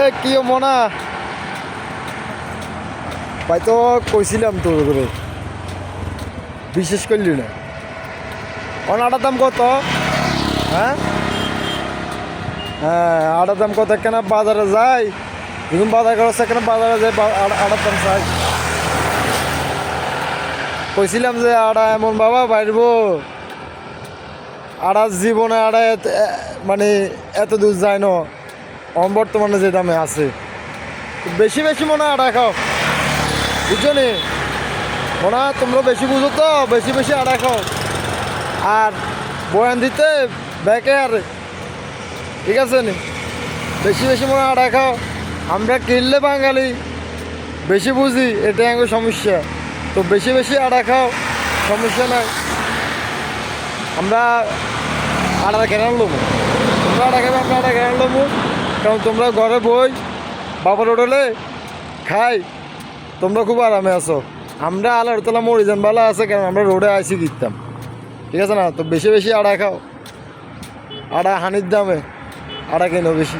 এ, কি মনা? ভাই তো কইছিলাম তোর করে বিশেষ করলি না অনাটার দাম কত? হ্যাঁ হ্যাঁ আটার দাম কত? কেন বাজারে যাই যখন বাজার করছে কেন বাজারে যাই আটার দাম চাই। কইছিলাম যে আড়া এমন বাবা বাইরব আড়া জীবনে আড়া মানে এত দূর যায় না। বর্তমানে যে দামে আছে। বেশি বেশি মনে হয় আড়া খাও। বুঝছ নি মনে হয় তোমরা বেশি বুঝো তো, বেশি বেশি আড়া খাও। আর বয়ান দিতে ব্যাকে আর ঠিক আছে নি? বেশি বেশি মনে আড়া খাও। আমরা কিনলে বাঙালি, বেশি বুঝি, এটাই আমার সমস্যা। তো বেশি বেশি আড়া খাও, সমস্যা নাই। আমরা আড়া কেন নেব তোমরা আড়া খাবে, আমরা আড়া কেন নেব কারণ তোমরা ঘরে বই, বাবার হোটেলে খাই, তোমরা খুব আরামে আছো। আমরা আলার তলা মরিজান বালা আছে, কারণ আমরা রোডে আইসি দিতাম ঠিক আছে না? তো বেশি বেশি আড়া খাও। আড়া হানির দামে, আড়া কেন বেশি?